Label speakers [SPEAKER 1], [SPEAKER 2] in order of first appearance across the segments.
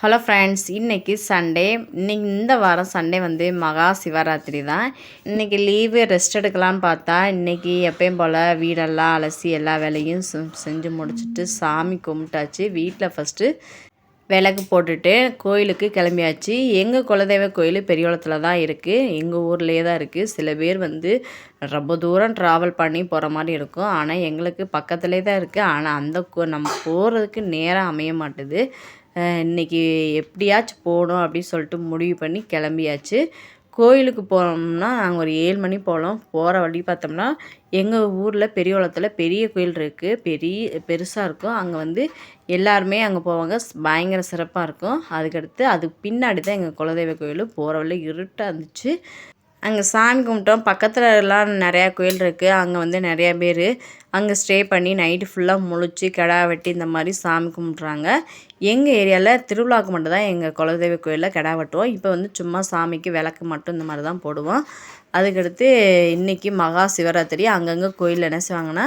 [SPEAKER 1] Hello friends இன்றைக்கி Sunday இன்றைக்கி இந்த வாரம் சண்டே வந்து மகா சிவராத்திரி தான். இன்றைக்கி லீவு ரெஸ்ட் எடுக்கலாம்னு பார்த்தா இன்றைக்கி எப்பயும் போல் வீடெல்லாம் அலசி எல்லா வேலையும் செ- செஞ்சு முடிச்சுட்டு சாமி கும்பிட்டாச்சு. வீட்டில் ஃபஸ்ட்டு விளக்கு போட்டுட்டு கோயிலுக்கு கிளம்பியாச்சு. எங்கள் குலதெய்வ கோயில் பெரியகுளத்தில் தான் இருக்குது எங்கள் ஊர்லேயே தான் இருக்குது சில பேர் வந்து ரொம்ப தூரம் ட்ராவல் பண்ணி போகிற மாதிரி இருக்கும். ஆனால் எங்களுக்கு பக்கத்துலேயே தான் இருக்குது ஆனால் அந்த கோ நம்ம போகிறதுக்கு நேரம் அமைய மாட்டுது. இன்றைக்கி இன்னைக்கு எப்படியாச்சும் போகணும் அப்படின்னு சொல்லிட்டு முடிவு பண்ணி கிளம்பியாச்சு. கோயிலுக்கு போனோம்னா நாங்கள் ஒரு ஏழு மணி போகலாம் போகிற வழி பார்த்தோம்னா எங்கள் ஊரில் பெரியகுளத்தில் பெரிய கோயில் இருக்குது பெரிய பெருசாக இருக்கும். அங்கே வந்து எல்லாருமே அங்கே போவாங்க. பயங்கர சிறப்பாக இருக்கும். அதுக்கடுத்து அதுக்கு பின்னாடி தான் எங்கள் குலதெய்வ கோயில். போகிற வழி இருட்டாக இருந்துச்சு. அங்கே சாமி கும்பிட்டோம். பக்கத்தில் எல்லாம் நிறையா கோயில் இருக்குது அங்கே வந்து நிறையா பேர் அங்கே ஸ்டே பண்ணி நைட்டு ஃபுல்லாக முழிச்சு கிடா வெட்டி இந்த மாதிரி சாமி கும்பிட்றாங்க. எங்கள் ஏரியாவில் திருவிழாவுக்கு மட்டும் தான் எங்கள் குலதெய்வ கோயிலில் கிடா வெட்டுவோம். இப்போ வந்து சும்மா சாமிக்கு விளக்கு மட்டும் இந்த மாதிரி தான் போடுவோம். அதுக்கடுத்து இன்றைக்கி மகா சிவராத்திரி. அங்கங்கே கோயிலில் என்ன செய்வாங்கன்னா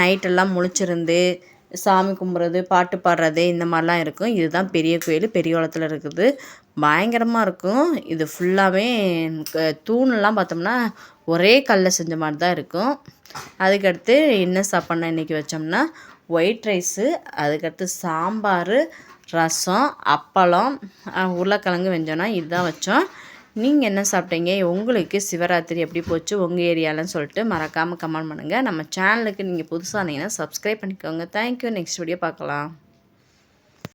[SPEAKER 1] நைட்டெல்லாம் முழிச்சிருந்து சாமி கும்பிட்றது பாட்டு பாடுறது இந்த மாதிரிலாம் இருக்கும். இதுதான் பெரிய கோயில் பெரியோளத்தில் இருக்குது. பயங்கரமாக இருக்கும். இது ஃபுல்லாகவே தூணெல்லாம் பார்த்தோம்னா ஒரே கல்லில் செஞ்ச மாதிரி தான் இருக்கும். அதுக்கடுத்து என்ன சாப்பாடுனா இன்றைக்கி வச்சோம்னா ஒயிட் ரைஸு அதுக்கடுத்து சாம்பார் ரசம் அப்பளம் உருளைக்கிழங்கு வெஞ்சோன்னா இதுதான் வச்சோம். நீங்கள் என்ன சாப்பிட்டீங்க? உங்களுக்கு சிவராத்திரி எப்படி போச்சு? உங்கள் ஏரியாலன்னு சொல்லிட்டு மறக்காமல் கமெண்ட் பண்ணுங்கள் நம்ம சேனலுக்கு நீங்கள் புதுசாக இருந்தீங்கன்னா சப்ஸ்கிரைப் பண்ணிக்கோங்க. தேங்க்யூ நெக்ஸ்ட் வீடியோ பார்க்கலாம்.